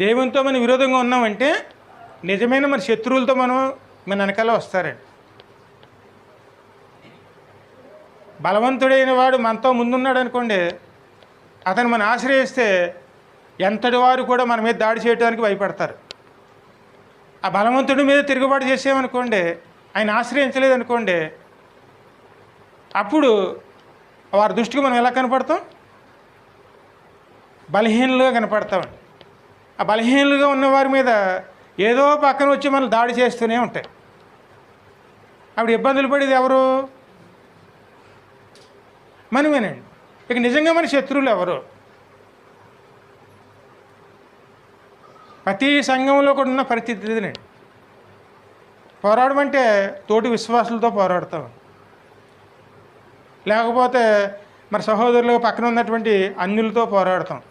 దేవునితో మనం విరోధంగా ఉన్నామంటే నిజమైన మన శత్రువులతో మనం మన వెనకాల వస్తారండి. బలవంతుడైన వాడు మనతో ముందున్నాడు అనుకోండి అతను మనం ఆశ్రయిస్తే ఎంతటి వారు కూడా మన మీద దాడి చేయడానికి భయపడతారు. ఆ బలవంతుడి మీద తిరుగుబాటు చేసామనుకోండి ఆయన ఆశ్రయించలేదనుకోండి అప్పుడు వారి దృష్టికి మనం ఎలా కనపడతాం? బలహీనలుగా కనపడతామండి. ఆ బలహీనులుగా ఉన్నవారి మీద ఏదో పక్కన వచ్చి మనం దాడి చేస్తూనే ఉంటాయి. అప్పుడు ఇబ్బందులు పడేది ఎవరు? మనమేనండి ఇక నిజంగా మన శత్రువులు ఎవరు? ప్రతి సంఘంలో కూడా ఉన్న పరిస్థితి ఇదేనండి. పోరాడమంటే తోటి విశ్వాసులతో పోరాడతాం. లేకపోతే మన సహోదరులు పక్కన ఉన్నటువంటి అన్యులతో పోరాడతాం.